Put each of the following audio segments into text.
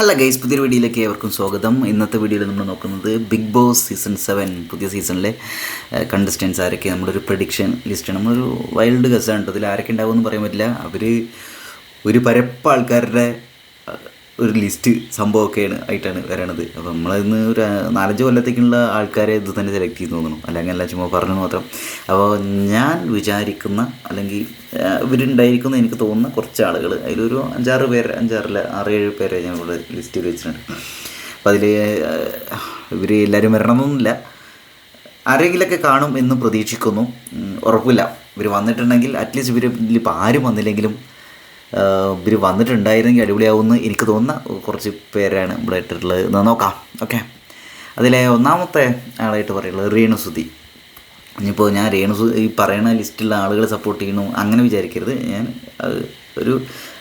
Hello guys പുതിയൊരു വീഡിയോയിലേക്ക് ഏവർക്കും സ്വാഗതം. ഇന്നത്തെ വീഡിയോയിൽ നമ്മൾ നോക്കുന്നത് ബിഗ് ബോസ് സീസൺ സെവൻ പുതിയ സീസണിലെ കണ്ടസ്റ്റൻസ് ആരൊക്കെ നമ്മളൊരു പ്രഡിക്ഷൻ ലിസ്റ്റ് നമ്മളൊരു വൈൽഡ് ഗസ്സാണ് കേട്ടോ. അതിൽ ആരൊക്കെ ഉണ്ടാവുമെന്ന് പറയാൻ പറ്റില്ല. അവർ ഒരു പരപ്പ് ആൾക്കാരുടെ ഒരു ലിസ്റ്റ് സംഭവമൊക്കെയാണ് ആയിട്ടാണ് വരണത്. അപ്പോൾ നമ്മളിന്ന് ഒരു നാലഞ്ച് കൊല്ലത്തേക്കുള്ള ആൾക്കാരെ ഇത് തന്നെ സെലക്ട് ചെയ്ത് തോന്നുന്നു അല്ലെങ്കിൽ അല്ല ചുമ്മാ പറഞ്ഞു മാത്രം. അപ്പോൾ ഞാൻ വിചാരിക്കുന്ന അല്ലെങ്കിൽ ഇവരുണ്ടായിരിക്കുന്ന എനിക്ക് തോന്നുന്ന കുറച്ച് ആളുകൾ അതിലൊരു അഞ്ചാറ് പേര് അഞ്ചാറില്ല ആറേഴ് പേരെ ഞാൻ ഇവിടെ ലിസ്റ്റ് ചെയ്ത് വെച്ചിട്ടുണ്ട്. അപ്പോൾ അതിൽ ഇവർ എല്ലാവരും വരണമെന്നൊന്നുമില്ല ആരെങ്കിലൊക്കെ കാണും എന്ന് പ്രതീക്ഷിക്കുന്നു. ഉറപ്പില്ല. ഇവർ വന്നിട്ടുണ്ടെങ്കിൽ അറ്റ്ലീസ്റ്റ് ഇവർ ഇപ്പോൾ ആരും വന്നില്ലെങ്കിലും ഇവർ വന്നിട്ടുണ്ടായിരുന്നെങ്കിൽ അടിപൊളിയാവുമെന്ന് എനിക്ക് തോന്നുന്ന കുറച്ച് പേരാണ് ഇവിടെ ഇട്ടിട്ടുള്ളത്. എന്നാൽ നോക്കാം. ഓക്കെ. അതിലെ ഒന്നാമത്തെ ആളായിട്ട് പറയുള്ളത് രേണുസുതി ഇനിയിപ്പോൾ ഞാൻ രേണുസു ഈ പറയുന്ന ലിസ്റ്റിലുള്ള ആളുകളെ സപ്പോർട്ട് ചെയ്യണു അങ്ങനെ വിചാരിക്കരുത്. ഞാൻ ഒരു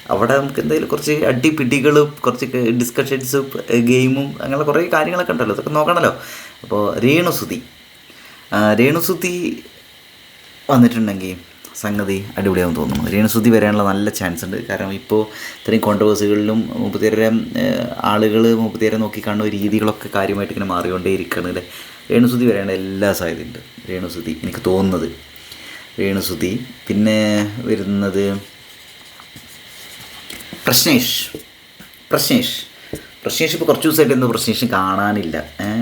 അവിടെ നമുക്ക് എന്തെങ്കിലും കുറച്ച് അടിപിടികളും കുറച്ച് ഡിസ്കഷൻസും ഗെയിമും അങ്ങനെ കുറേ കാര്യങ്ങളൊക്കെ ഉണ്ടല്ലോ. അതൊക്കെ നോക്കണമല്ലോ അപ്പോൾ രേണുസുതി രേണുസുതി വന്നിട്ടുണ്ടെങ്കിൽ സംഗതി അടിപൊളിയാകും തോന്നുന്നു. രേണുസുതി വരാനുള്ള നല്ല ചാൻസ് ഉണ്ട്. കാരണം ഇപ്പോൾ ഇത്രയും കോൺട്രവേഴ്സികളിലും മുപ്പത്തിയേറെ ആളുകൾ മുപ്പത്തിയേറെ നോക്കി കാണുന്ന രീതികളൊക്കെ കാര്യമായിട്ട് ഇങ്ങനെ മാറിക്കൊണ്ടേ ഇരിക്കുകയാണ് അല്ലേ രേണുസുതി വരേണ്ട എല്ലാ സാധ്യതയുണ്ട്. രേണുസുതി എനിക്ക് തോന്നുന്നത്. രേണുസുതി പിന്നെ വരുന്നത് പ്രശ്നേഷ്. പ്രശ്നേഷ്. പ്രശ്നേഷ് ഇപ്പോൾ കുറച്ച് ദിവസമായിട്ട് എന്തോ പ്രശ്നേഷ് കാണാനില്ല.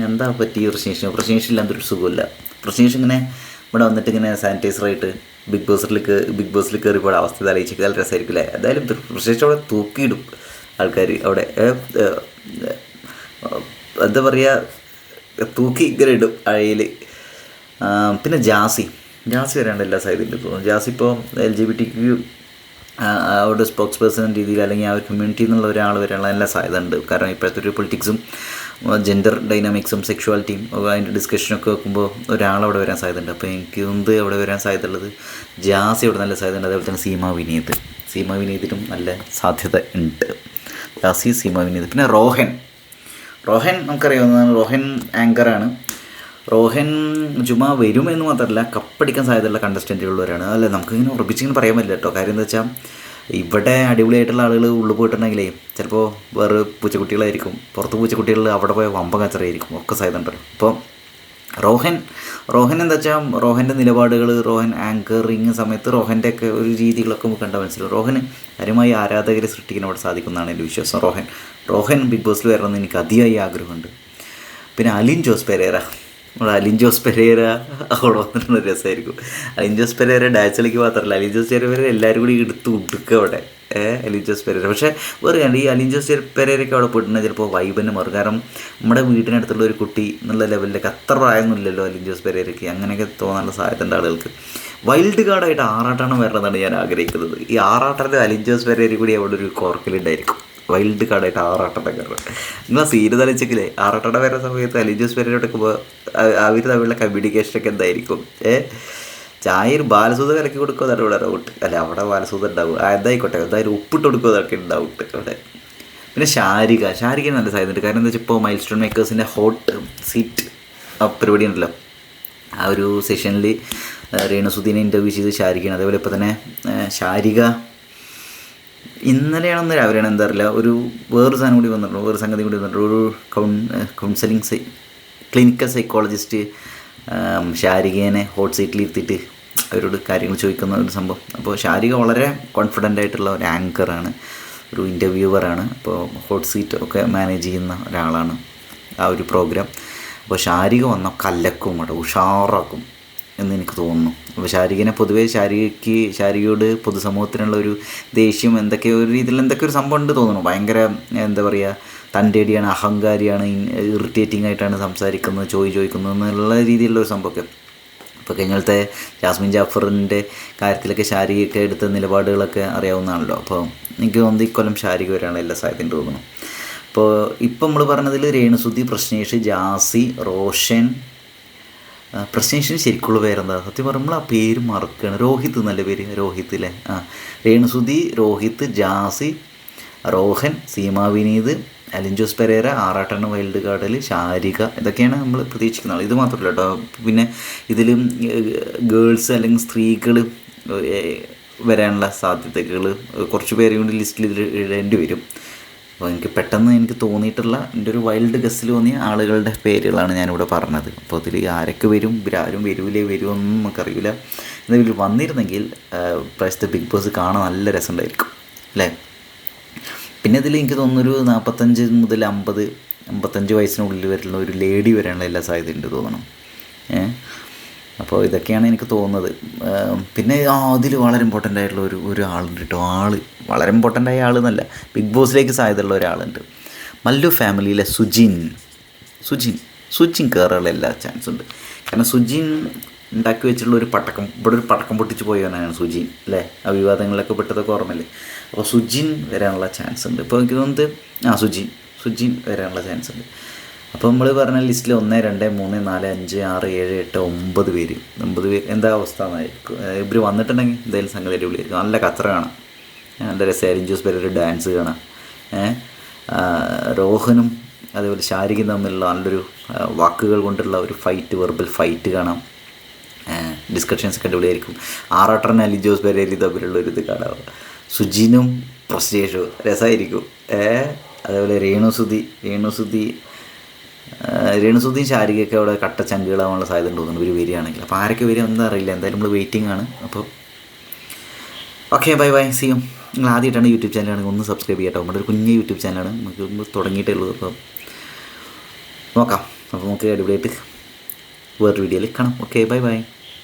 എന്താ പറ്റി പ്രശ്നേഷ് പ്രശ്നേഷ് ഇല്ലാത്തൊരു സുഖമില്ല. പ്രശ്നേഷ് ഇങ്ങനെ ഇവിടെ വന്നിട്ട് ഇങ്ങനെ സാനിറ്റൈസറായിട്ട് ബിഗ് ബോസിലേക്ക് ബിഗ് ബോസിൽ കയറിപ്പോൾ അവസ്ഥ തലയിച്ചൊക്കെ നല്ല രസമായിരിക്കും അല്ലേ എന്തായാലും പ്രത്യേകിച്ച് അവിടെ തൂക്കിയിടും ആൾക്കാർ അവിടെ എന്താ പറയുക തൂക്കി ഇങ്ങനെ ഇടും അഴയിൽ പിന്നെ ജാസി. ജാസി വരാണ്ട് എല്ലാ സൈഡിലും തോന്നുന്നു ജാസി ഇപ്പോൾ L G B T Q അവരുടെ സ്പോക്സ് പേഴ്സൺ രീതിയിൽ അല്ലെങ്കിൽ ആ ഒരു കമ്മ്യൂണിറ്റി എന്നുള്ള ഒരാൾ വരാനുള്ള എല്ലാ സാധ്യത ഉണ്ട്. കാരണം ഇപ്പോഴത്തെ ഒരു പൊളിറ്റിക്സും ജെൻഡർ ഡൈനാമിക്സും സെക്ഷുവാലിറ്റിയും അതിന്റെ ഡിസ്കഷനൊക്കെ വെക്കുമ്പോൾ ഒരാളവിടെ വരാൻ സാധ്യത ഉണ്ട് അപ്പോൾ എനിക്ക് എന്ത് അവിടെ വരാൻ സാധ്യത ഉള്ളത് ജാസി അവിടെ നല്ല സാധ്യത ഉണ്ട് അതേപോലെ തന്നെ സീമ വിനീത്. സീമ വിനീതിനും നല്ല സാധ്യത ഉണ്ട്. ജാസി സീമ വിനീത്. പിന്നെ റോഹൻ. റോഹൻ നമുക്കറിയാവുന്നതാണ്. റോഹൻ ആങ്കറാണ് റോഹൻ ചുമ്മാ വരുമെന്ന് മാത്രമല്ല കപ്പടിക്കാൻ സാധ്യതയുള്ള കണ്ടസ്റ്റന്റുകളുള്ളവരാണ് അല്ല നമുക്കിങ്ങനെ ഉറപ്പിച്ചിങ്ങനെ പറയാൻ പറ്റില്ല കേട്ടോ. കാര്യം എന്താ വെച്ചാൽ ഇവിടെ അടിപൊളിയായിട്ടുള്ള ആളുകൾ ഉള്ളിൽ പോയിട്ടുണ്ടെങ്കിലേ ചിലപ്പോൾ വേറെ പൂച്ചക്കുട്ടികളായിരിക്കും. പുറത്ത് പൂച്ചക്കുട്ടികൾ അവിടെ പോയ വമ്പ കച്ചറയായിരിക്കും. ഒക്കെ സാധ്യതയുണ്ടല്ലോ അപ്പോൾ റോഹൻ റോഹൻ എന്താ വെച്ചാൽ റോഹന്റെ നിലപാടുകൾ റോഹൻ ആങ്കറിങ് സമയത്ത് റോഹന്റെ ഒക്കെ ഒരു രീതികളൊക്കെ നമുക്ക് കണ്ടാൽ മനസ്സിലാവും. റോഹന് കാര്യമായി ആരാധകരെ സൃഷ്ടിക്കാൻ അവിടെ സാധിക്കുന്നതാണ് എന്റെ വിശ്വാസം. റോഹൻ റോഹൻ ബിഗ് ബോസിൽ വരണമെന്ന് എനിക്ക് അതിയായി ആഗ്രഹമുണ്ട്. പിന്നെ അലിൻ ജോസ് പെരേര. നമ്മുടെ അലിൻ ജോസ് പെരേര അവിടെ വന്നിട്ടുള്ള രസമായിരിക്കും. അലിൻ ജോസ് പെരേര ഡാച്ചലിക്ക് മാത്രമല്ല അലിൻ ജോസ് പെരേര എല്ലാവരും കൂടി എടുത്ത് ഉടുക്കുക അവിടെ. ജോസ് പെരേര. പക്ഷേ വേറെ ഈ അലിൻ ജോസ് പെരേരയ്ക്ക് അവിടെ പോയിട്ടുണ്ടെങ്കിൽ ചിലപ്പോൾ വൈബന് മാറും. കാരണം നമ്മുടെ വീട്ടിനടുത്തുള്ള ഒരു കുട്ടി എന്നുള്ള ലെവലിലേക്ക് അത്ര പ്രായമൊന്നുമില്ലല്ലോ അലിൻ ജോസ് പെരേരയ്ക്ക്. അങ്ങനെയൊക്കെ തോന്നാനുള്ള സാധ്യത ഉണ്ട് ആളുകൾക്ക്. വൈൽഡ് കാർഡായിട്ട് ആറാട്ടാണ് വരണമെന്നാണ് ഞാൻ ആഗ്രഹിക്കുന്നത്. ഈ ആറാട്ടന്റെ അലിൻ ജോസ് പെരേര കൂടി അവിടെ ഒരു കോർക്കലുണ്ടായിരിക്കും വൈൽഡ് കാർഡായിട്ട് ആറാട്ടം കാരണം നിങ്ങൾ സീര് തലച്ചെങ്കിലേ ആറാട്ടയുടെ വരുന്ന സമയത്ത് അലിജോസ് പേരോട്ടൊക്കെ അവർ തമ്മിലുള്ള കമ്മ്യൂണിക്കേഷനൊക്കെ എന്തായിരിക്കും? ഏ? ചായർ ബാലസൂത കലക്കി കൊടുക്കുക അതാണ് ഇവിടെ ഡൗട്ട് അല്ല അവിടെ ബാലസൂത ഉണ്ടാവും. ആ എന്തായിക്കോട്ടെ. എന്തായാലും ഉപ്പിട്ട് കൊടുക്കുക ഡൗട്ട് അവിടെ പിന്നെ ശാരിക. ശാരിക നല്ല സാധ്യതയുണ്ട് കാരണം എന്താ വെച്ചാൽ ഇപ്പോൾ മൈൽ സ്റ്റോൺ മേക്കേഴ്സിന്റെ ഹോട്ട് സീറ്റ് ആ പരിപാടി ഉണ്ടല്ലോ. ആ ഒരു സെഷനിൽ രേണുസുദ്ദീനെ ഇന്റർവ്യൂ ചെയ്ത് ശാരികയാണ്. അതേപോലെ ഇപ്പോൾ തന്നെ ശാരിക ഇന്നലെയാണെന്ന് രാവിലെയാണ് എന്താ അറിയില്ല ഒരു വേറൊരു സാധനം കൂടി വന്നിട്ടുണ്ട്. വേറൊരു സംഗതി കൂടി വന്നിട്ടുണ്ട്. ഒരു കൗൺ കൗൺസിലിംഗ് ക്ലിനിക്കൽ സൈക്കോളജിസ്റ്റ് ശാരികേനെ ഹോട്ട് സീറ്റിൽ ഇരുത്തിയിട്ട് അവരോട് കാര്യങ്ങൾ ചോദിക്കുന്ന ഒരു സംഭവം. അപ്പോൾ ശാരിക വളരെ കോൺഫിഡന്റ് ആയിട്ടുള്ള ഒരു ആങ്കറാണ് ഒരു ഇന്റർവ്യൂവറാണ് അപ്പോൾ ഹോട്ട് സീറ്റ് ഒക്കെ മാനേജ് ചെയ്യുന്ന ഒരാളാണ് ആ ഒരു പ്രോഗ്രാം അപ്പോൾ ശാരിക വന്ന കല്ലക്കും അവിടെ ഉഷാറാക്കും എന്ന് എനിക്ക് തോന്നുന്നു. അപ്പോൾ ശാരികനെ പൊതുവേ ശാരികയ്ക്ക് ശാരികയോട് പൊതുസമൂഹത്തിനുള്ള ഒരു ദേഷ്യം എന്തൊക്കെ ഒരു രീതിയിൽ എന്തൊക്കെ ഒരു സംഭവം ഉണ്ട് തോന്നുന്നു. ഭയങ്കര എന്താ പറയുക തന്റെടിയാണ് അഹങ്കാരിയാണ് ഇറിറ്റേറ്റിംഗ് ആയിട്ടാണ് സംസാരിക്കുന്നത് ചോയ് ചോദിക്കുന്നത് എന്നുള്ള രീതിയിലുള്ള ഒരു സംഭവമൊക്കെ. ഇപ്പോൾ കഴിഞ്ഞത്തെ ജാസ്മിൻ ജാഫറിന്റെ കാര്യത്തിലൊക്കെ ശാരികയൊക്കെ എടുത്ത നിലപാടുകളൊക്കെ അറിയാവുന്നതാണല്ലോ. അപ്പോൾ എനിക്ക് തോന്നുന്നത് ഇക്കൊല്ലം ശാരിക വരാനുള്ള എല്ലാ സാധ്യതയും തോന്നുന്നു. അപ്പോൾ ഇപ്പം നമ്മൾ പറഞ്ഞതിൽ രേണുസുതി പ്രശ്നേഷ് ജാസി റോഷൻ പ്രശ്നേഷിന് ശരിക്കുള്ള പേരെന്താ? സത്യം പറയുമ്പോൾ ആ പേര് മറക്കുകയാണ് രോഹിത് നല്ല പേര്? രോഹിത് അല്ലേ ആ രേണുസുതി രോഹിത് ജാസി റോഹൻ സീമാ വിനീത് അലിൻജോസ് പെരേര ആറാട്ടണ്ണ വൈൽഡ് കാർഡിൽ ശാരിക ഇതൊക്കെയാണ് നമ്മൾ പ്രതീക്ഷിക്കുന്നത് ഇത് മാത്രമല്ല കേട്ടോ പിന്നെ ഇതിലും ഗേൾസ് അല്ലെങ്കിൽ സ്ത്രീകൾ വരാനുള്ള സാധ്യതകൾ കുറച്ച് പേരെ കൊണ്ട് ലിസ്റ്റിൽ ഇതിൽ ഇടേണ്ടി വരും. അപ്പോൾ എനിക്ക് പെട്ടെന്ന് എനിക്ക് തോന്നിയിട്ടുള്ള എന്റെ ഒരു വൈൽഡ് ഗസ്സിൽ തോന്നിയ ആളുകളുടെ പേരുകളാണ് ഞാനിവിടെ പറഞ്ഞത്. അപ്പോൾ അതിൽ ആരൊക്കെ വരും ഇവരാരും വരൂലേ വരുമെന്നും നമുക്കറിയില്ല. എന്തെങ്കിലും വന്നിരുന്നെങ്കിൽ പ്രാവശ്യത്തെ ബിഗ് ബോസ് കാണാൻ നല്ല രസമുണ്ടായിരിക്കും അല്ലേ? പിന്നെ ഇതിൽ എനിക്ക് തോന്നുന്നൊരു നാൽപ്പത്തഞ്ച് മുതൽ അമ്പത് അമ്പത്തഞ്ച് വയസ്സിനുള്ളിൽ വരുന്ന ഒരു ലേഡി വരാനുള്ള എല്ലാ സാധ്യതയുണ്ട് തോന്നണം. ഏഹ് അപ്പോൾ ഇതൊക്കെയാണ് എനിക്ക് തോന്നുന്നത്. പിന്നെ ആ അതിൽ വളരെ ഇമ്പോർട്ടന്റ് ആയിട്ടുള്ള ഒരു ഒരു ആളുണ്ട് കേട്ടോ ആൾ വളരെ ഇമ്പോർട്ടന്റ് ആയ ആളെന്നല്ല. ബിഗ് ബോസിലേക്ക് സാധ്യതയുള്ള ഒരാളുണ്ട്. മല്ലു ഫാമിലിയിലെ സുജിൻ. സുജിൻ. സുജിൻ കയറാനുള്ള എല്ലാ ചാൻസും ഉണ്ട്. കാരണം സുജിൻ ഉണ്ടാക്കി വെച്ചിട്ടുള്ള ഒരു പടക്കം. ഇവിടെ ഒരു പടക്കം പൊട്ടിച്ച് പോയവനാണ് സുജിൻ അല്ലേ? ആ വിവാദങ്ങളിലൊക്കെ പെട്ടതൊക്കെ ഓർമ്മയില്ലേ? അപ്പോൾ സുജിൻ വരാനുള്ള ചാൻസ് ഉണ്ട്. ഇപ്പോൾ എനിക്ക് തോന്നുന്നത് ആ സുജിൻ സുജിൻ വരാനുള്ള ചാൻസ് ഉണ്ട്. അപ്പോൾ നമ്മൾ പറഞ്ഞ ലിസ്റ്റിൽ ഒന്ന് രണ്ട് മൂന്ന് നാല് അഞ്ച് ആറ് ഏഴ് എട്ട് ഒമ്പത് പേര്. ഒമ്പത് പേര്. എന്താ അവസ്ഥ എന്നായിരിക്കും? ഇവർ വന്നിട്ടുണ്ടെങ്കിൽ എന്തായാലും സംഗതി അടിപൊളിയായിരിക്കും. നല്ല കത്ര കാണാം. നല്ല രസമായിരിക്കും. ജ്യൂസ് പേരൊരു ഡാൻസ് കാണാം. രോഹനും അതേപോലെ ശാരികയും തമ്മിലുള്ള നല്ലൊരു വാക്കുകൾ കൊണ്ടുള്ള ഒരു ഫൈറ്റ് വെർബൽ ഫൈറ്റ് കാണാം. ഡിസ്കഷൻസ് ഒക്കെ അടിപൊളിയായിരിക്കും. ആറാട്ടർ അലി ജോസ് പെരേലി തമ്മിലുള്ള ഒരു ഇത് കാണാം. സുജിനും പ്രസ്റ്റേഷും രസമായിരിക്കും ഏ അതേപോലെ രേണുസുതി രേണുസുതി രേണുസുദ്ദീൻ ശാരികയൊക്കെ അവിടെ കട്ട ചങ്കുകളാവാനുള്ള സാധ്യത തോന്നുന്നു. ഒരു വരികയാണെങ്കിൽ. അപ്പോൾ ആരൊക്കെ വരിക എന്താ അറിയില്ല. എന്തായാലും നമ്മൾ വെയിറ്റിംഗ് ആണ്. അപ്പോൾ okay bye bye see you നിങ്ങൾ ആദ്യമായിട്ടാണ് യൂട്യൂബ് ചാനലാണെങ്കിൽ ഒന്ന് സബ്സ്ക്രൈബ് ചെയ്യട്ടോ. നമ്മുടെ ഒരു കുഞ്ഞ് യൂട്യൂബ് ചാനലാണ് നമുക്ക് തുടങ്ങിയിട്ടേ ഉള്ളൂ അപ്പോൾ നോക്കാം. അപ്പോൾ നമുക്ക് അടിപൊളിയായിട്ട് വേറൊരു വീഡിയോയിൽ കാണാം. Okay bye by